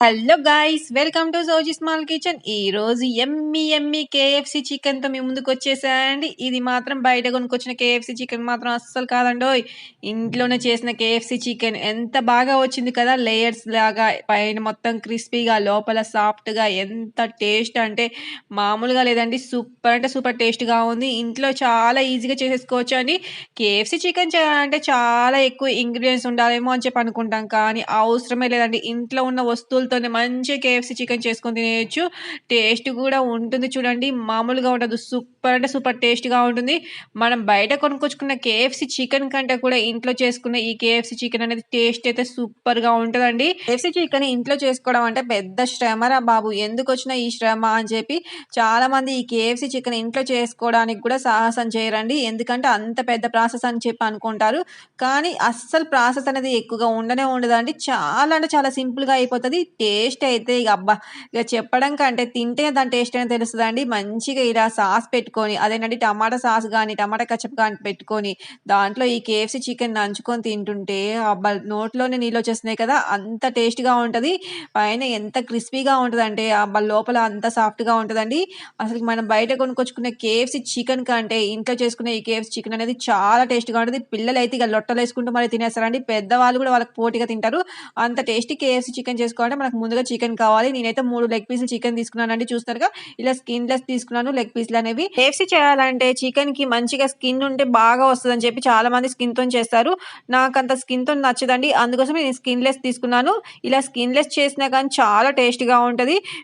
Hello guys welcome to Sowji small kitchen. ఈ రోజు ఎమ్మి ఎమ్మి KFC చికెన్తో మీ ముందుకు వచ్చేసాయండి ఇది మాత్రం బయట కొనుక్కొచ్చిన కేఎఫ్సి చికెన్ మాత్రం అస్సలు కాదండోయ్. ఇంట్లోనే చేసిన కేఎఫ్సి చికెన్ ఎంత బాగా వచ్చింది కదా లేయర్స్ లాగా పైన మొత్తం క్రిస్పీగా లోపల సాఫ్ట్గా ఎంత టేస్ట్ అంటే మామూలుగా లేదండి సూపర్ అంటే సూపర్ టేస్ట్గా ఉంది. ఇంట్లో చాలా ఈజీగా చేసేసుకోవచ్చు అండి కేఎఫ్సి చికెన్ చేయాలంటే చాలా ఎక్కువ ఇంగ్రీడియంట్స్ ఉండాలేమో అని చెప్పి అనుకుంటాం కానీ అవసరమే లేదండి. ఇంట్లో ఉన్న వస్తువులు వస్తువులతోనే మంచిగా కేఎఫ్సి చికెన్ చేసుకొని తినేయచ్చు. టేస్ట్ కూడా ఉంటుంది చూడండి. మామూలుగా ఉండదు సూపర్ అంటే సూపర్ టేస్ట్గా ఉంటుంది. మనం బయట కొనుక్కొచ్చుకున్న కేఎఫ్సి చికెన్ కంటే కూడా ఇంట్లో చేసుకున్న ఈ కేఎఫ్సి చికెన్ అనేది టేస్ట్ అయితే సూపర్గా ఉంటుందండి. కేఎఫ్సీ చికెన్ ఇంట్లో చేసుకోవడం అంటే పెద్ద శ్రమరా బాబు. ఎందుకు వచ్చిన ఈ శ్రమ అని చెప్పి చాలా మంది ఈ కేఎఫ్సి చికెన్ ఇంట్లో చేసుకోవడానికి కూడా సాహసం చేయరండి. ఎందుకంటే అంత పెద్ద ప్రాసెస్ అని చెప్పి అనుకుంటారు. కానీ అస్సలు ప్రాసెస్ అనేది ఎక్కువగా ఉండనే ఉండదండి. చాలా అంటే చాలా సింపుల్గా అయిపోతుంది. టేస్ట్ అయితే ఇక అబ్బా ఇక చెప్పడం కంటే తింటే దాని టేస్ట్ అనేది తెలుస్తుందండి. మంచిగా ఇలా సాస్ పెట్టుకొని అదేనండి టమాటా సాస్ కానీ టమాటా కచ్చప్ కానీ పెట్టుకొని దాంట్లో ఈ కేఎఫ్సి చికెన్ నంచుకొని తింటుంటే అబ్బా నోట్లోనే నీళ్ళు వచ్చేస్తున్నాయి కదా అంత టేస్ట్గా ఉంటుంది. పైన ఎంత క్రిస్పీగా ఉంటుంది అంటే అబ్బా లోపల అంత సాఫ్ట్గా ఉంటుందండి. అసలు మనం బయట కొనుక్కొచ్చుకునే కేఎఫ్సి చికెన్ కంటే ఇంట్లో చేసుకునే ఈ కేఎఫ్సి చికెన్ అనేది చాలా టేస్ట్గా ఉంటుంది. పిల్లలు అయితే ఇక లొట్టలు వేసుకుంటూ మరి తినేస్తారండి. పెద్దవాళ్ళు కూడా వాళ్ళకి పోటీగా తింటారు. అంత టేస్టీ కేఎఫ్సి చికెన్ చేసుకోవాలంటే నాకు ముందుగా చికెన్ కావాలి. నేనైతే మూడు లెగ్ పీసులు చికెన్ తీసుకున్నానండి. చూస్తారుగా? ఇలా స్కిన్ లెస్ తీసుకున్నాను లెగ్ పీసులు అనేవి. కేఎఫ్సి చేయాలంటే చికెన్కి మంచిగా స్కిన్ ఉంటే బాగా వస్తుంది అని చెప్పి చాలా మంది స్కిన్తో చేస్తారు. నాకు అంత స్కిన్తో నచ్చదండి. అందుకోసం నేను స్కిన్ లెస్ తీసుకున్నాను. ఇలా స్కిన్ లెస్ చేసినా కానీ చాలా టేస్ట్గా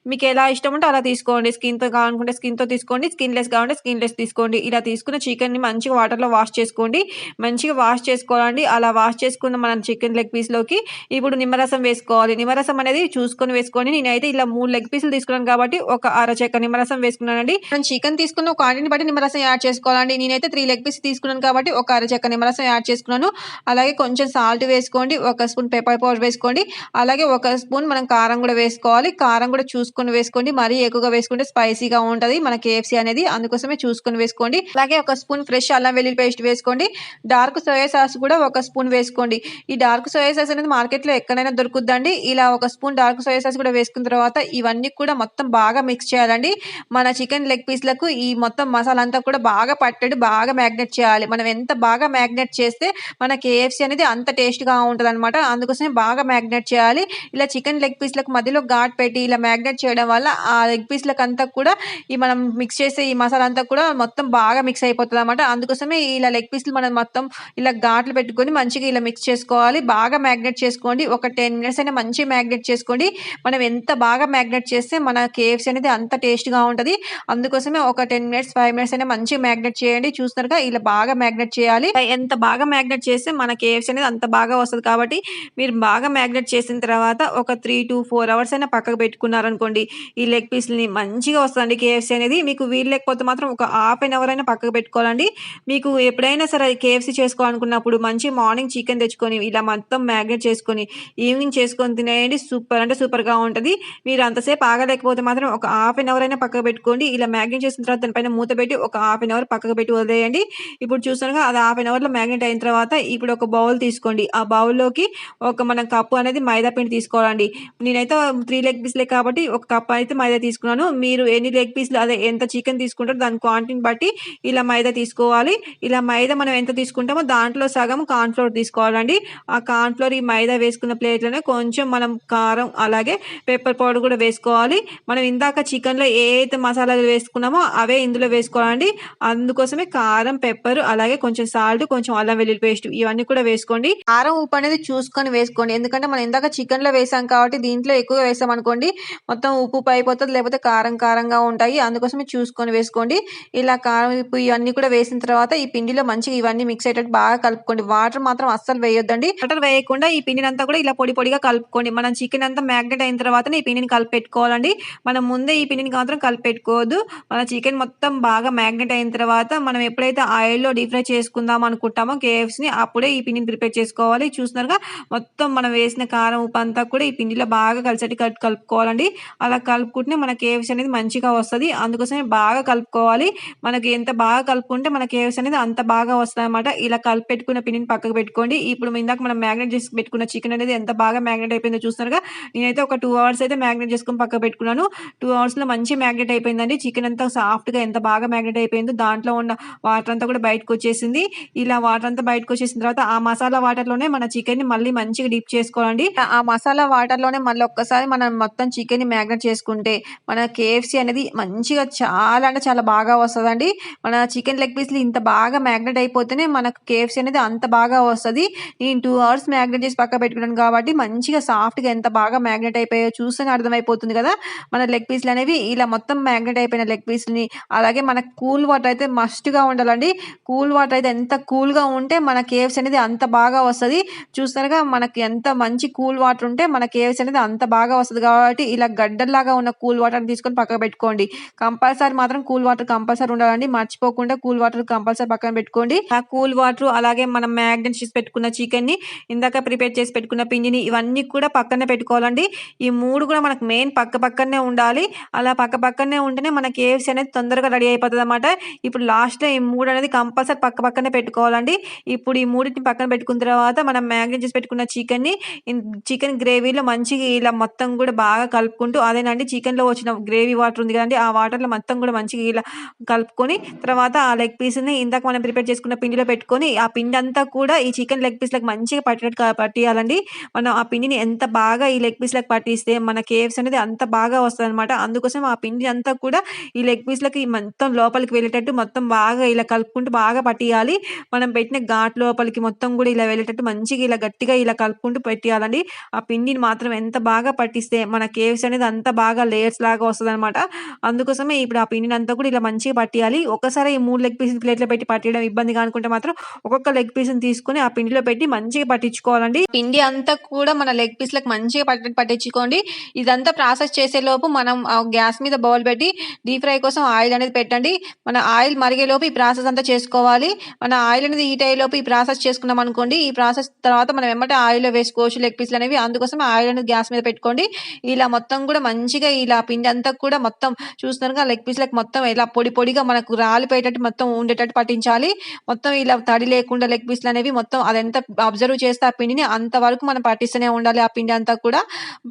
మీకు ఎలా ఇష్టం ఉంటే అలా తీసుకోండి. స్కిన్తో కావాలనుకుంటే స్కిన్తో తీసుకోండి. స్కిన్ లెస్ కావాలంటే స్కిన్ లెస్ తీసుకోండి. ఇలా తీసుకున్న చికెన్ని మంచిగా వాటర్లో వాష్ చేసుకోండి. మంచిగా వాష్ చేసుకోవాలండి. అలా వాష్ చేసుకున్న మనం చికెన్ లెగ్ పీస్లోకి ఇప్పుడు నిమ్మరసం వేసుకోవాలి. నిమ్మరసం అనేది చూసుకొని వేసుకోండి నేనైతే ఇలా మూడు లెగ్ పీసులు తీసుకున్నాను కాబట్టి ఒక అర చెక్క నిమ్మరసం వేసుకున్నానండి. నేను చికెన్ తీసుకున్న క్వాంటిటీని బట్టి నిమ్మరసం యాడ్ చేసుకోవాలండి. నేనైతే త్రీ లెగ్ పీస్ తీసుకున్నాను కాబట్టి ఒక అర చెక్క నిమ్మరసం యాడ్ చేసుకున్నాను. అలాగే కొంచెం సాల్ట్ వేసుకోండి. ఒక స్పూన్ పెప్పర్ పౌడర్ వేసుకోండి. అలాగే ఒక స్పూన్ మనం కారం కూడా వేసుకోవాలి. కారం కూడా చూసుకొని వేసుకోండి. మరీ ఎక్కువగా వేసుకుంటే స్పైసీగా ఉంటుంది. మన కేఎఫ్సీ అనేది అందుకోసమే చూసుకొని వేసుకోండి. అలాగే ఒక స్పూన్ ఫ్రెష్ అల్లం వెల్లుల్లి పేస్ట్ వేసుకోండి. డార్క్ సోయా సాస్ కూడా ఒక స్పూన్ వేసుకోండి. ఈ డార్క్ సోయా సాస్ అనేది మార్కెట్లో ఎక్కడైనా దొరుకుద్దండి. ఇలా ఒక స్పూన్ డార్క్ సోయా సాస్ కూడా వేసుకున్న తర్వాత ఇవన్నీ కూడా మొత్తం బాగా మిక్స్ చేయాలండి. మన చికెన్ లెగ్ పీస్లకు ఈ మొత్తం మసాలా అంతా కూడా బాగా పట్టడి బాగా మ్యాగ్నెట్ చేయాలి. మనం ఎంత బాగా మ్యాగ్నెట్ చేస్తే మన కేఎఫ్సీ అనేది అంత టేస్ట్గా ఉంటుంది అనమాట అందుకోసమే బాగా మ్యాగ్నెట్ చేయాలి. ఇలా చికెన్ లెగ్ పీస్లకు మధ్యలో ఘాట్ పెట్టి ఇలా మ్యాగ్నెట్ చేయడం వల్ల ఆ లెగ్ పీస్లకు అంతా కూడా ఈ మనం మిక్స్ చేసే ఈ మసాలా అంతా కూడా మొత్తం బాగా మిక్స్ అయిపోతుంది అనమాట అందుకోసమే ఇలా లెగ్ పీస్లు మనం మొత్తం ఇలా ఘాట్లు పెట్టుకొని మంచిగా ఇలా మిక్స్ చేసుకోవాలి. బాగా మ్యాగ్నెట్ చేసుకోండి. ఒక టెన్ మినిట్స్ అయినా మంచి మ్యాగ్నెట్ చేసుకోండి మనం ఎంత బాగా మ్యాగ్నెట్ చేస్తే మన కేఎఫ్సీ అనేది అంత టేస్ట్గా ఉంటుంది. అందుకోసమే ఒక టెన్ మినిట్స్ ఫైవ్ మినిట్స్ అయినా మంచిగా మ్యాగ్నెట్ చేయండి. చూస్తున్నారుగా ఇలా బాగా మ్యాగ్నెట్ చేయాలి. ఎంత బాగా మ్యాగ్నెట్ చేస్తే మన కేఎఫ్సీ అనేది అంత బాగా వస్తుంది కాబట్టి మీరు బాగా మ్యాగ్నెట్ చేసిన తర్వాత ఒక త్రీ టు ఫోర్ అవర్స్ అయినా పక్కకు పెట్టుకున్నారనుకోండి ఈ లెగ్ పీస్ని మంచిగా వస్తుందండి కేఎఫ్సీ అనేది. మీకు వీలు లేకపోతే మాత్రం ఒక హాఫ్ అన్ అవర్ అయినా పక్కకు పెట్టుకోవాలండి. మీకు ఎప్పుడైనా సరే కేఎఫ్సీ చేసుకోవాలనుకున్నప్పుడు మంచి మార్నింగ్ చికెన్ తెచ్చుకొని ఇలా మొత్తం మ్యాగ్నెట్ చేసుకొని ఈవినింగ్ చేసుకొని తినేయండి. సూపర్ అంటే సూపర్గా ఉంటుంది. మీరు అంతసేపు ఆగలేకపోతే మాత్రం ఒక హాఫ్ అన్ అవర్ అయినా పక్కకు పెట్టుకోండి. ఇలా మ్యాగ్నెట్ చేసిన తర్వాత దానిపైన మూత పెట్టి ఒక హాఫ్ అన్ అవర్ పక్కకు పెట్టి వదిలేయండి. ఇప్పుడు చూసానుగా అది హాఫ్ అన్ అవర్లో మ్యాగ్నెట్ అయిన తర్వాత ఇప్పుడు ఒక బౌల్ తీసుకోండి. ఆ బౌల్లోకి ఒక మనం కప్పు అనేది మైదా పిండి తీసుకోవాలండి. నేనైతే త్రీ లెగ్ పీస్లే కాబట్టి ఒక కప్ అయితే మైదా తీసుకున్నాను. మీరు ఎన్ని లెగ్ పీస్లు అదే ఎంత చికెన్ తీసుకుంటారో దాని క్వాంటిటీని బట్టి ఇలా మైదా తీసుకోవాలి. ఇలా మైదా మనం ఎంత తీసుకుంటామో దాంట్లో సగం కార్న్ఫ్లోర్ తీసుకోవాలండి. ఆ కార్న్ఫ్లోర్ ఈ మైదా వేసుకున్న ప్లేట్లోనే కొంచెం మనం కారం అలాగే పెప్పర్ పౌడర్ కూడా వేసుకోవాలి. మనం ఇందాక చికెన్లో ఏ అయితే మసాలాలు వేసుకున్నామో అవే ఇందులో వేసుకోవాలండి. అందుకోసమే కారం పెప్పర్ అలాగే కొంచెం సాల్ట్ కొంచెం అల్లం వెల్లుల్లి పేస్ట్ ఇవన్నీ కూడా వేసుకోండి. కారం ఉప్పు అనేది చూసుకొని వేసుకోండి. ఎందుకంటే మనం ఇందాక చికెన్లో వేసాం కాబట్టి దీంట్లో ఎక్కువ వేసాం అనుకోండి మొత్తం ఉప్పు పైపోతుంది లేకపోతే కారం కారంగా ఉంటాయి. అందుకోసమే చూసుకొని వేసుకోండి. ఇలా కారం ఉప్పు ఇవన్నీ కూడా వేసిన తర్వాత ఈ పిండిలో మంచిగా ఇవన్నీ మిక్స్ అయ్యేటట్టు బాగా కలుపుకోండి. వాటర్ మాత్రం అస్సలు వేయొద్దండి. వాటర్ వేయకుండా ఈ పిండిని అంతా కూడా ఇలా పొడి పొడిగా కలుపుకోండి. మనం చికెన్ అంతా మ్యాగ్నెట్ అయిన తర్వాత ఈ పిండిని కలిపెట్టుకోవాలండి. మనం ముందే ఈ పిండిని మాత్రం కలిపెట్టుకోవద్దు. మన చికెన్ మొత్తం బాగా మ్యాగ్నెట్ అయిన తర్వాత మనం ఎప్పుడైతే ఆయిల్లో డీప్ ఫ్రై చేసుకుందాం అనుకుంటామో కేఎఫ్స్ని అప్పుడే ఈ పిండిని ప్రిపేర్ చేసుకోవాలి. చూసినారుగా మొత్తం మనం వేసిన కారం ఉప్పు అంతా కూడా ఈ పిండిలో బాగా కలిసేటి కలుపు కలుపుకోవాలండి. అలా కలుపుకుంటే మన కేఎఫ్సీ అనేది మంచిగా వస్తుంది. అందుకోసమే బాగా కలుపుకోవాలి. మనకి ఎంత బాగా కలుపుకుంటే మన కేఎఫ్సీ అనేది అంత బాగా వస్తుంది అనమాట ఇలా కలిపెట్టుకున్న పిండిని పక్కకు పెట్టుకోండి. ఇప్పుడు ఇందాక మనం మ్యాగ్నెట్ చేసి పెట్టుకున్న చికెన్ అనేది ఎంత బాగా మ్యాగ్నెట్ అయిపోయిందో చూస్తున్నారుగా నేనైతే ఒక టూ అవర్స్ అయితే మ్యాగ్నేట్ చేసుకొని పక్క పెట్టుకున్నాను. టూ అవర్స్లో మంచి మ్యాగ్నేట్ అయిపోయిందండి. చికెన్ అంతా సాఫ్ట్గా ఎంత బాగా మ్యాగ్నేట్ అయిపోయిందో దాంట్లో ఉన్న వాటర్ అంతా కూడా బయటకు వచ్చేసింది. ఇలా వాటర్ అంతా బయటకు వచ్చేసిన తర్వాత ఆ మసాలా వాటర్లోనే మన చికెన్ని మళ్ళీ మంచిగా డిప్ చేసుకోవాలండి. ఆ మసాలా వాటర్లోనే మళ్ళీ ఒక్కసారి మనం మొత్తం చికెన్ని మ్యాగ్నేట్ చేసుకుంటే మన కేఎఫ్సి అనేది మంచిగా చాలా అంటే చాలా బాగా వస్తుందండి. మన చికెన్ లెగ్ పీస్లు ఇంత బాగా మ్యాగ్నేట్ అయిపోతేనే మనకు కేఎఫ్సీ అనేది అంత బాగా వస్తుంది. నేను టూ అవర్స్ మ్యాగ్నేట్ చేసి పక్క పెట్టుకున్నాను కాబట్టి మంచిగా సాఫ్ట్గా ఎంత బాగా మ్యాగ్నెట్ అయిపోయాయో చూస్తేనే అర్థమైపోతుంది కదా. మన లెగ్ పీస్లు అనేవి ఇలా మొత్తం మ్యాగ్నెట్ అయిపోయిన లెగ్ పీస్ని అలాగే మన కూల్ వాటర్ అయితే మస్ట్గా ఉండాలండి. కూల్ వాటర్ అయితే ఎంత కూల్గా ఉంటే మన కేవ్స్ అనేది అంత బాగా వస్తుంది. చూస్తారుగా మనకి ఎంత మంచి కూల్ వాటర్ ఉంటే మన కేవ్స్ అనేది అంత బాగా వస్తుంది. కాబట్టి ఇలా గడ్డల్లాగా ఉన్న కూల్ వాటర్ తీసుకొని పక్కన పెట్టుకోండి. కంపల్సరీ మాత్రం కూల్ వాటర్ కంపల్సరీ ఉండాలండి. మర్చిపోకుండా కూల్ వాటర్ కంపల్సరీ పక్కన పెట్టుకోండి. ఆ కూల్ వాటర్ అలాగే మనం మ్యాగ్నెట్ చేసి పెట్టుకున్న చికెన్ని ఇందాక ప్రిపేర్ చేసి పెట్టుకున్న పిండిని ఇవన్నీ కూడా పక్కన పెట్టుకోవాలి చూడండి. ఈ మూడు కూడా మనకు మెయిన్ పక్క పక్కనే ఉండాలి. అలా పక్క పక్కనే ఉంటేనే మన కేఎఫ్సీ అనేది తొందరగా రెడీ అయిపోతుంది అనమాట ఇప్పుడు లాస్ట్లో ఈ మూడు అనేది కంపల్సరీ పక్క పక్కనే పెట్టుకోవాలండి. ఇప్పుడు ఈ మూడింటిని పక్కన పెట్టుకున్న తర్వాత మనం మ్యాగ్నేట్ చేసి పెట్టుకున్న చికెన్ని చికెన్ గ్రేవీలో మంచిగా ఇలా మొత్తం కూడా బాగా కలుపుకుంటూ అదేనండి చికెన్లో వచ్చిన గ్రేవీ వాటర్ ఉంది కదండి ఆ వాటర్లో మొత్తం కూడా మంచిగా ఇలా కలుపుకొని తర్వాత ఆ లెగ్ పీస్ని ఇందాక మనం ప్రిపేర్ చేసుకున్న పిండిలో పెట్టుకొని ఆ పిండి అంతా కూడా ఈ చికెన్ లెగ్ పీస్లకు మంచిగా పట్టినట్టు పట్టియాలండి. మనం ఆ పిండిని ఎంత బాగా ఈ లెగ్ లెగ్ పీస్లకు పట్టిస్తే మన కేవ్స్ అనేది అంత బాగా వస్తుంది అనమాట అందుకోసం ఆ పిండి అంతా కూడా ఈ లెగ్ పీస్లకి మొత్తం లోపలికి వెళ్ళేటట్టు మొత్తం బాగా ఇలా కలుపుకుంటూ బాగా పట్టియాలి. మనం పెట్టిన ఘాట్ లోపలికి మొత్తం కూడా ఇలా వెళ్ళేటట్టు మంచిగా ఇలా గట్టిగా ఇలా కలుపుకుంటూ పెట్టియాలండి. ఆ పిండిని మాత్రం ఎంత బాగా పట్టిస్తే మన కేవ్స్ అనేది అంత బాగా లేయర్స్ లాగా వస్తుంది అనమాట అందుకోసమే ఇప్పుడు ఆ పిండిని అంతా కూడా ఇలా మంచిగా పట్టియాలి. ఒకసారి ఈ మూడు లెగ్ పీస్ ప్లేట్లో పెట్టి పట్టడం ఇబ్బందిగా అనుకుంటే మాత్రం ఒక్కొక్క లెగ్ పీస్ని తీసుకొని ఆ పిండిలో పెట్టి మంచిగా పట్టించుకోవాలండి. పిండి అంతా కూడా మన లెగ్ పీస్లకు మంచిగా పట్టి పట్టించుకోండి. ఇదంతా ప్రాసెస్ చేసే లోపు మనం ఆ గ్యాస్ మీద బౌల్ పెట్టి డీప్ ఫ్రై కోసం ఆయిల్ అనేది పెట్టండి. మన ఆయిల్ మరిగే లోపు ఈ ప్రాసెస్ అంతా చేసుకోవాలి. మన ఆయిల్ అనేది హీట్ అయ్యే లోపు ఈ ప్రాసెస్ చేసుకున్నాం అనుకోండి ఈ ప్రాసెస్ తర్వాత మనం వెంబటే ఆయిల్లో వేసుకోవచ్చు లెగ్ పీస్లు అనేవి అందుకోసం ఆయిల్ అనేది గ్యాస్ మీద పెట్టుకోండి. ఇలా మొత్తం కూడా మంచిగా ఇలా పిండి అంతా కూడా మొత్తం చూస్తున్నారుగా లెగ్ పీస్లకు మొత్తం ఇలా పొడి పొడిగా మనకు రాలిపోయేటట్టు మొత్తం ఉండేటట్టు పట్టించాలి. మొత్తం ఇలా తడి లేకుండా లెగ్ పీస్లు అనేవి మొత్తం అదంతా అబ్జర్వ్ చేస్తే ఆ పిండిని అంతవరకు మనం పట్టిస్తూనే ఉండాలి ఆ పిండి అంతా కూడా.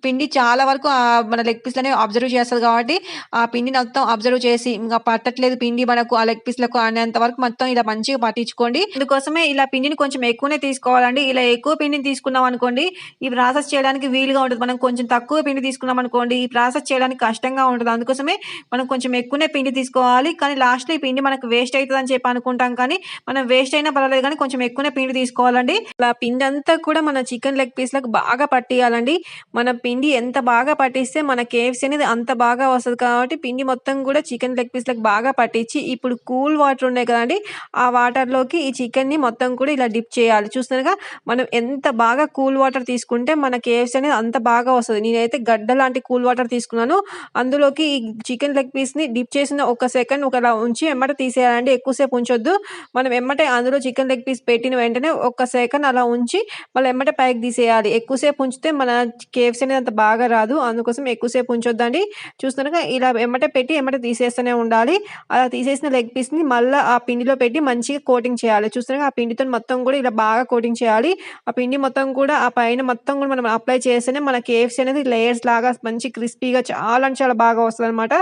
పిండి చాలా వరకు మన లెగ్ పీస్లు అనేవి అబ్జర్వ్ చేస్తుంది కాబట్టి ఆ పిండిని మొత్తం అబ్జర్వ్ చేసి ఇంకా పట్టట్లేదు పిండి మనకు ఆ లెగ్ పీస్లకు అనేంత వరకు మొత్తం ఇలా మంచిగా పట్టించుకోండి. అందుకోసమే ఇలా పిండిని కొంచెం ఎక్కువనే తీసుకోవాలండి. ఇలా ఎక్కువ పిండిని తీసుకున్నాం అనుకోండి ఈ ప్రాసెస్ చేయడానికి వీలుగా ఉంటుంది మనం కొంచెం తక్కువ పిండి తీసుకున్నాం అనుకోండి ఈ ప్రాసెస్ చేయడానికి కష్టంగా ఉంటుంది. అందుకోసమే మనం కొంచెం ఎక్కువనే పిండి తీసుకోవాలి. కానీ లాస్ట్లో ఈ పిండి మనకు వేస్ట్ అవుతుంది అని చెప్పి అనుకుంటాం కానీ మనం వేస్ట్ అయినా పర్వాలేదు కానీ కొంచెం ఎక్కువనే పిండి తీసుకోవాలండి. అలా పిండి అంతా కూడా మన చికెన్ లెగ్ పీస్లకు బాగా పట్టియాలండి. మన పిండి ఎంత బాగా పట్టిస్తే మన కేఎఫ్సీ అనేది అంత బాగా వస్తుంది కాబట్టి పిండి మొత్తం కూడా చికెన్ లెగ్ పీస్లకు బాగా పట్టించి ఇప్పుడు కూల్ వాటర్ ఉన్నాయి కదండి ఆ వాటర్లోకి ఈ చికెన్ని మొత్తం కూడా ఇలా డిప్ చేయాలి. చూస్తున్నారుగా మనం ఎంత బాగా కూల్ వాటర్ తీసుకుంటే మన కేఎఫ్సీ అనేది అంత బాగా వస్తుంది. నేనైతే గడ్డ లాంటి కూల్ వాటర్ తీసుకున్నాను. అందులోకి ఈ చికెన్ లెగ్ పీస్ని డిప్ చేసిన ఒక సెకండ్ ఒకలా ఉంచి ఎమ్మట తీసేయాలండి. ఎక్కువసేపు ఉంచొద్దు. మనం ఎమ్మటే అందులో చికెన్ లెగ్ పీస్ పెట్టిన వెంటనే ఒక సెకండ్ అలా ఉంచి మళ్ళీ ఎమ్మటే పైకి తీసేయాలి. ఎక్కువసేపు ఉంచితే మన కే వేవ్స్ అనేది అంత బాగా రాదు. అందుకోసం ఎక్కువసేపు ఉంచొద్దండి. చూస్తున్నాక ఇలా ఎమ్మటే పెట్టి ఎమ్మటే తీసేస్తూనే ఉండాలి. అలా తీసేసిన లెగ్ పీస్ని మళ్ళీ ఆ పిండిలో పెట్టి మంచిగా కోటింగ్ చేయాలి. చూస్తున్నాక ఆ పిండితో మొత్తం కూడా ఇలా బాగా కోటింగ్ చేయాలి. ఆ పిండి మొత్తం కూడా ఆ పైన మొత్తం కూడా మనం అప్లై చేస్తేనే మన కేఎఫ్సీ అనేది లేయర్స్ లాగా మంచి క్రిస్పీగా చాలా అంటే చాలా బాగా వస్తుంది అనమాట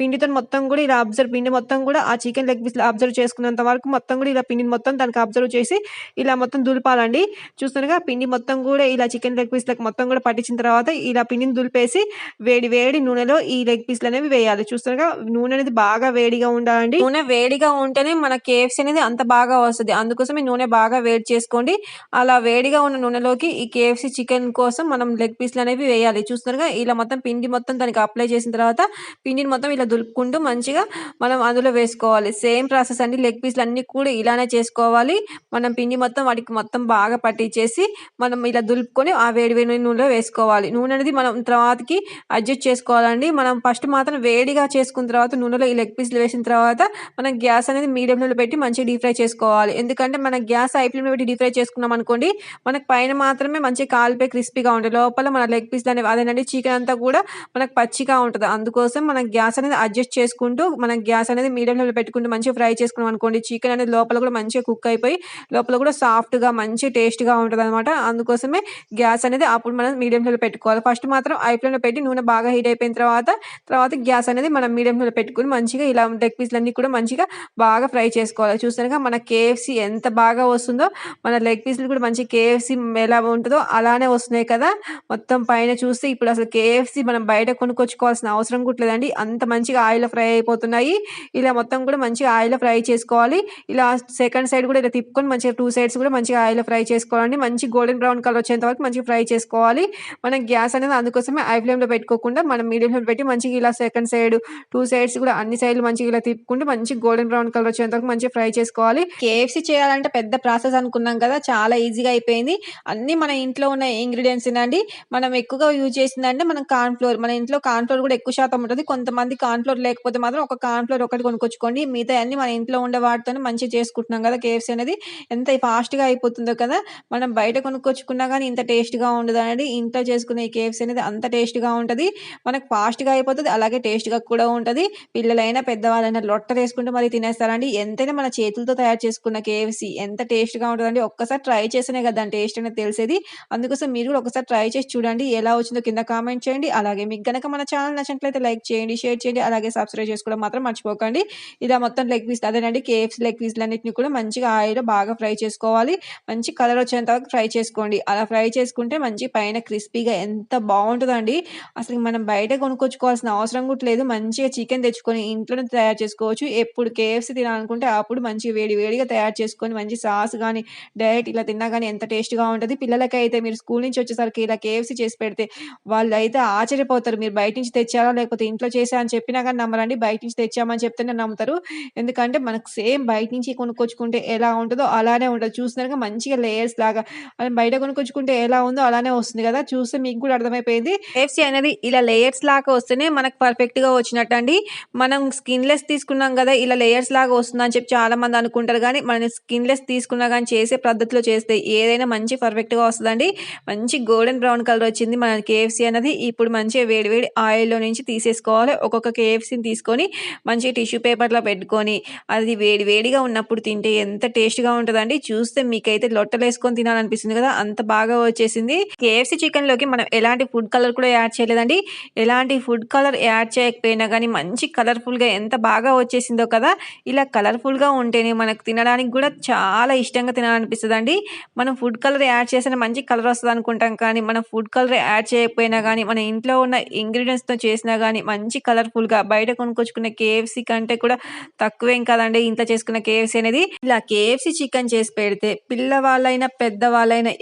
పిండితో మొత్తం కూడా ఇలా అబ్జర్వ్ పిండి మొత్తం కూడా ఆ చికెన్ లెగ్ పీస్ అబ్జర్వ్ చేసుకున్నంత వరకు మొత్తం కూడా ఇలా పిండిని మొత్తం దానికి అబ్జర్వ్ చేసి ఇలా మొత్తం దులపాలండి. చూస్తున్నారుగా పిండి మొత్తం కూడా ఇలా చికెన్ లెగ్ పీస్లకు మొత్తం కూడా పట్టించిన తర్వాత తర్వాత ఇలా పిండిని దులిపేసి వేడి వేడి నూనెలో ఈ లెగ్ పీస్లు అనేవి వేయాలి. చూస్తున్నారుగా నూనె అనేది బాగా వేడిగా ఉండాలండి. నూనె వేడిగా ఉంటేనే మన కేఎఫ్సీ అనేది అంత బాగా వస్తుంది. ఈ నూనె బాగా వేడి చేసుకోండి. అలా వేడిగా ఉన్న నూనెలోకి ఈ కేఎఫ్సీ చికెన్ కోసం మనం లెగ్ పీస్లు అనేవి వేయాలి. చూస్తున్నారుగా ఇలా మొత్తం పిండి మొత్తం దానికి అప్లై చేసిన తర్వాత పిండిని మొత్తం ఇలా దులుపుకుంటూ మంచిగా మనం అందులో వేసుకోవాలి. సేమ్ ప్రాసెస్ అండి. లెగ్ పీస్లు అన్ని కూడా ఇలానే చేసుకోవాలి. మనం పిండి మొత్తం వాటికి మొత్తం బాగా పట్టించేసి మనం ఇలా దులుపుకొని ఆ వేడి వేడి నూనెలో వేసుకోవాలి. నూనె అనేది మనం తర్వాతకి అడ్జస్ట్ చేసుకోవాలండి. మనం ఫస్ట్ మాత్రం వేడిగా చేసుకున్న తర్వాత నూనెలో ఈ లెగ్ పీస్లు వేసిన తర్వాత మనం గ్యాస్ అనేది మీడియంలో పెట్టి మంచిగా డీప్ ఫ్రై చేసుకోవాలి. ఎందుకంటే మన గ్యాస్ హై ఫ్లేమ్లో పెట్టి డీప్ ఫ్రై చేసుకున్నాం అనుకోండి మనకు పైన మాత్రమే మంచిగా కాలిపోయి క్రిస్పీగా ఉంటుంది. లోపల మన లెగ్ పీస్లు అనేవి అదేనండి చికెన్ అంతా కూడా మనకు పచ్చిగా ఉంటుంది. అందుకోసం మనం గ్యాస్ అనేది అడ్జస్ట్ చేసుకుంటూ మనం గ్యాస్ అనేది మీడియం లెవెల్ పెట్టుకుంటూ మంచిగా ఫ్రై చేసుకున్నాం అనుకోండి చికెన్ అనేది లోపల కూడా మంచిగా కుక్ అయిపోయి లోపల కూడా సాఫ్ట్గా మంచి టేస్ట్గా ఉంటుంది అనమాట అందుకోసమే గ్యాస్ అనేది అప్పుడు మనం మీడియం లెవెల్ ఫ్లేమ్‌లో పెట్టుకోవాలి. ఫస్ట్ మాత్రం ఐ ఫ్లేమ్‌లో పెట్టి నూనె బాగా హీట్ అయిపోయిన తర్వాత, తర్వాత గ్యాస్ అనేది మనం మీడియం ఫ్లేమ్‌లో పెట్టుకొని మంచిగా ఇలా లెగ్ పీస్‌లన్నీ కూడా మంచిగా బాగా ఫ్రై చేసుకోవాలి. చూసారుగా మన కేఎఫ్‌సీ ఎంత బాగా వస్తుందో, మన లెగ్ పీస్‌లు కూడా మంచి కేఎఫ్‌సీ ఎలా ఉంటుందో అలానే వస్తున్నాయి కదా! మొత్తం పైన చూస్తే ఇప్పుడు అసలు కేఎఫ్‌సీ మనం బయట కొనుక్కొచ్చుకోవాల్సిన అవసరం కూడా లేదండి. అంత మంచిగా ఆయిల్ ఫ్రై అయిపోతున్నాయి. ఇలా మొత్తం కూడా మంచిగా ఆయిల్ ఫ్రై చేసుకోవాలి. ఇలా సెకండ్ సైడ్ కూడా ఇలా తిప్పుకొని మంచిగా టూ సైడ్స్ కూడా మంచిగా ఆయిల్ ఫ్రై చేసుకోవాలండి. మంచి గోల్డెన్ బ్రౌన్ కలర్ వచ్చేంత వరకు మంచిగా ఫ్రై చేసుకోవాలి. మనం గ్యాస్ అనేది అందుకోసమే ఐ ఫ్లేమ్‌లో పెట్టుకోకుండా మనం మీడియం ఫ్లేమ్ పెట్టి మంచిగా ఇలా సెకండ్ సైడ్, టూ సైడ్స్ కూడా అన్ని సైడ్‌లు మంచిగా ఇలా తిప్పుకుంటూ మంచి గోల్డెన్ బ్రౌన్ కలర్ వచ్చేంత వరకు మంచిగా ఫ్రై చేసుకోవాలి. కేఎఫ్‌సీ చేయాలంటే పెద్ద ప్రాసెస్ అనుకున్నాం కదా! చాలా ఈజీగా అయిపోయింది. అన్నీ మన ఇంట్లో ఉన్న ఇంగ్రీడియెంట్సేనండి. మనం ఎక్కువగా యూజ్ చేసిందంటే మనం కార్న్ ఫ్లోర్. మన ఇంట్లో కార్న్ ఫ్లోర్ కూడా ఎక్కువ శాతం ఉంటుంది కొంతమంది కార్న్ ఫ్లోర్ లేకపోతే మాత్రం ఒక కార్న్ ఫ్లోర్ ఒకటి కొనుక్కొచ్చుకోండి. మిగతాయన్నీ మన ఇంట్లో ఉండే వాటితోనే మంచిగా చేసుకుంటున్నాం కదా! కేఎఫ్‌సీ అనేది ఎంత ఫాస్ట్‌గా అయిపోతుందో కదా! మనం బయట కొనుక్కొచ్చుకున్నా కానీ ఇంత టేస్ట్‌గా ఉండదండి. ఇంట్లో చేసుకునే ఈ కేఎఫ్‌సీ అనేది అంత టేస్ట్‌గా ఉంటది. మనకు ఫాస్ట్‌గా అయిపోతుంది అలాగే టేస్ట్‌గా కూడా ఉంటది. పిల్లలైనా, పెద్దవాళ్ళైనా లొట్టలేసుకుంటూ మరి తినేస్తారండి. ఎంతైనా మన చేతులతో తయారు చేసుకున్న కేఎఫ్‌సీ ఎంత టేస్ట్‌గా ఉంటుందండి ఒక్కసారి ట్రై చేస్తేనే కదా దాని టేస్ట్ అనేది తెలిసేది. అందుకోసం మీరు కూడా ఒకసారి ట్రై చేసి చూడండి. ఎలా వచ్చిందో కింద కామెంట్ చేయండి. అలాగే మీకు గనక మన ఛానల్ నచ్చినట్లయితే లైక్ చేయండి, షేర్ చేయండి. అలాగే సబ్స్క్రైబ్ చేసుకోవడం మాత్రం మర్చిపోకండి. ఇలా మొత్తం లెగ్ పీస్ అదేనండి కేఎఫ్‌సీ లెగ్ పీస్‌లన్నిటిని కూడా మంచిగా ఆయిల్‌లో బాగా ఫ్రై చేసుకోవాలి. మంచి కలర్ వచ్చేంత వరకు ఫ్రై చేసుకోండి. అలా ఫ్రై చేసుకుంటే మంచి పైన క్రిస్పీగా ఎంత బాగుంటుందండి అసలు మనం బయట కొనుక్కొచ్చుకోవాల్సిన అవసరం కూడా లేదు. మంచిగా చికెన్ తెచ్చుకొని ఇంట్లోనే తయారు చేసుకోవచ్చు. ఎప్పుడు కేఎఫ్‌సీ తినాలనుకుంటే అప్పుడు మంచిగా వేడి వేడిగా తయారు చేసుకొని మంచి సాస్ కానీ డైరెక్ట్ ఇలా తిన్నా కానీ ఎంత టేస్ట్‌గా ఉంటది. పిల్లలకైతే మీరు స్కూల్ నుంచి వచ్చేసరికి ఇలా కేఎఫ్‌సీ చేసి పెడితే వాళ్ళైతే ఆశ్చర్యపోతారు. మీరు బయట నుంచి తెచ్చారా? లేకపోతే ఇంట్లో చేసా అని చెప్పినా కానీ నమ్మరండి. బయట నుంచి తెచ్చామని చెప్తేనే నమ్ముతారు. ఎందుకంటే మనకు సేమ్ బయట నుంచి కొనుక్కొచ్చుకుంటే ఎలా ఉంటుందో అలానే ఉంటుంది చూస్తున్నారుగా మంచిగా లేయర్స్ లాగా మనం బయట కొనుక్కొచ్చుకుంటే ఎలా ఉందో అలానే వస్తుంది కదా! చూస్తే మీకు కూడా అర్థమైపోయింది. కేఎఫ్‌సీ అనేది ఇలా లేయర్స్ లాగా వస్తేనే మనకు పర్ఫెక్ట్‌గా వచ్చినట్టండి. మనం స్కిన్‌లెస్ తీసుకున్నాం కదా! ఇలా లేయర్స్ లాగా వస్తుందని చెప్పి చాలామంది అనుకుంటారు కానీ మనం స్కిన్‌లెస్ తీసుకున్నా కానీ చేసే పద్ధతిలో చేస్తే ఏదైనా మంచి పర్ఫెక్ట్‌గా వస్తుందండి మంచి గోల్డెన్ బ్రౌన్ కలర్ వచ్చింది మన కేఎఫ్‌సీ అనేది. ఇప్పుడు మంచిగా వేడివేడి ఆయిల్‌లో నుంచి తీసేసుకోవాలి. ఒక్కొక్క కేఎఫ్‌సీని తీసుకొని మంచిగా టిష్యూ పేపర్‌లో పెట్టుకొని అది వేడి వేడిగా ఉన్నప్పుడు తింటే ఎంత టేస్ట్‌గా ఉంటుందండి చూస్తే మీకైతే లొట్టలు వేసుకొని తినాలనిపిస్తుంది కదా! అంత బాగా వచ్చేసింది. కేఎఫ్‌సీ చికెన్‌లోకి మనం ఎలాంటి ఫుడ్ కలర్ కూడా యాడ్ చేయలేదండి. ఎలాంటి ఫుడ్ కలర్ యాడ్ చేయకపోయినా కానీ మంచి కలర్‌ఫుల్‌గా ఎంత బాగా వచ్చేసిందో కదా! ఇలా కలర్‌ఫుల్‌గా ఉంటేనే మనకు తినడానికి కూడా చాలా ఇష్టంగా తినాలనిపిస్తదండి. మనం ఫుడ్ కలర్ యాడ్ చేసిన మంచి కలర్ వస్తదనుకుంటాం కానీ, మనం ఫుడ్ కలర్ యాడ్ చేయకపోయినా కానీ మన ఇంట్లో ఉన్న ఇంగ్రీడియంట్స్తో చేసినా కానీ మంచి కలర్‌ఫుల్‌గా బయట కొనుక్కొచ్చుకున్న కేఎఫ్‌సీ కంటే కూడా తక్కువేం కాదండి ఇంట్లో చేసుకున్న కేఎఫ్‌సీ అనేది. ఇలా కేఎఫ్‌సీ చికెన్ చేసి పెడితే పిల్లవాళ్ళైనా, పెద్దవాళ్ళైనా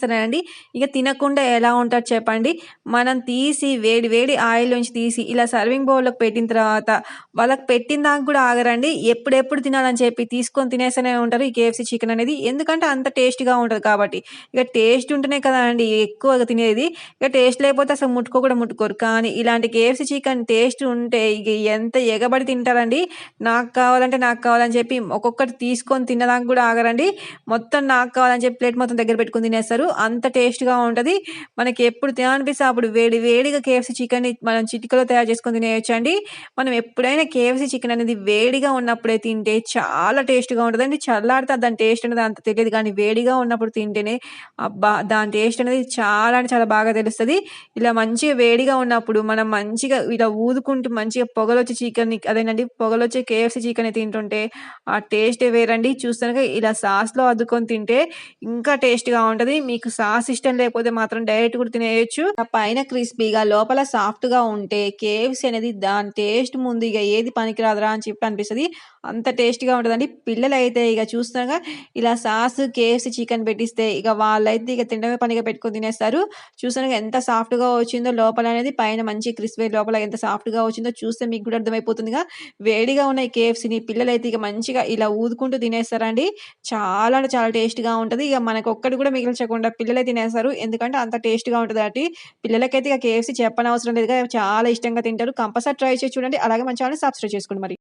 సరే అండి ఇక తినకుండా ఎలా ఉంటారు చెప్పండి. మనం తీసి వేడి వేడి ఆయిల్‌లోంచి తీసి ఇలా సర్వింగ్ బౌల్‌లోకి పెట్టిన తర్వాత వాళ్ళకి పెట్టిన దాకా కూడా ఆగరండి. ఎప్పుడెప్పుడు తినాలని చెప్పి తీసుకొని తినేస్తూనే ఉంటారు ఈ కేఎఫ్‌సీ చికెన్ అనేది. ఎందుకంటే అంత టేస్ట్‌గా ఉంటుంది కాబట్టి. ఇక టేస్ట్ ఉంటేనే కదండీ ఎక్కువగా తినేది. ఇక టేస్ట్ లేకపోతే అసలు ముట్టుకో కూడా ముట్టుకోరు. కానీ ఇలాంటి కేఎఫ్‌సీ చికెన్ టేస్ట్ ఉంటే ఇక ఎంత ఎగబడి తింటారండి. నాకు కావాలంటే నాకు కావాలని చెప్పి ఒక్కొక్కటి తీసుకొని తినడానికి కూడా ఆగరండి. మొత్తం నాకు కావాలని చెప్పి ప్లేట్ మొత్తం దగ్గర పెట్టుకుని తినేస్తారు. అంత టేస్ట్‌గా ఉంటుంది మన మనకి ఎప్పుడు తినాలనిపిస్తే అప్పుడు వేడి వేడిగా కేఎఫ్‌సీ చికెన్‌ని మనం చిటికలో తయారు చేసుకొని తినేయచ్చండి మనం ఎప్పుడైనా కేఎఫ్‌సీ చికెన్ అనేది వేడిగా ఉన్నప్పుడే తింటే చాలా టేస్ట్‌గా ఉంటుందండి చల్లారితే దాని టేస్ట్ అనేది అంత తెలియదు కానీ వేడిగా ఉన్నప్పుడు తింటేనే అబ్బా! దాని టేస్ట్ అనేది చాలా అంటే చాలా బాగా తెలుస్తుంది ఇలా మంచిగా వేడిగా ఉన్నప్పుడు మనం మంచిగా ఇలా ఊదుకుంటూ మంచిగా పొగలొచ్చే చికెన్‌ని అదేనండి పొగలొచ్చే కేఎఫ్‌సీ చికెన్ తింటుంటే ఆ టేస్టే వేరండి. చూస్తారుగా ఇలా సాస్‌లో అద్దుకొని తింటే ఇంకా టేస్ట్‌గా ఉంటుంది మీకు సాస్ ఇష్టం లేకపోతే మాత్రం డైరెక్ట్ కూడా తినేయొచ్చు. పైన క్రిస్పీగా లోపల సాఫ్ట్గా ఉంటే కేవ్స్ అనేది దాని టేస్ట్ ముందు ఇక ఏది పనికిరాదురా అని చెప్పి అనిపిస్తది. అంత టేస్ట్గా ఉంటుందండి పిల్లలు అయితే ఇక చూస్తున్నాగా ఇలా సాస్ కేఎఫ్సి చికెన్ పెట్టిస్తే ఇక వాళ్ళైతే ఇక తినడమే పనిగా పెట్టుకొని తినేస్తారు. చూసారుగా ఎంత సాఫ్ట్గా వచ్చిందో లోపల అనేది పైన మంచి క్రిస్పీ లోపల ఎంత సాఫ్ట్గా వచ్చిందో చూస్తే మీకు కూడా అర్థమైపోతుందిగా. వేడిగా ఉన్న ఈ కేఎఫ్‌సీని అయితే ఇక మంచిగా ఇలా ఊదుకుంటూ తినేస్తారండి. చాలా అంటే చాలా టేస్ట్‌గా ఉంటది. ఇక మనకు ఒక్కటి కూడా మిగిల్చకుండా పిల్లలే తినేస్తారు. ఎందుకంటే అంత టేస్ట్‌గా ఉంటుంది కాబట్టి. పిల్లలకైతే ఇక కేఎఫ్‌సీ చెప్పనవసరం లేదు చాలా ఇష్టంగా తింటారు. కంపల్సరీ ట్రై చేసి చూడండి. అలాగే మన ఛానెల్‌ని సబ్స్క్రైబ్ చేసుకోండి మరి.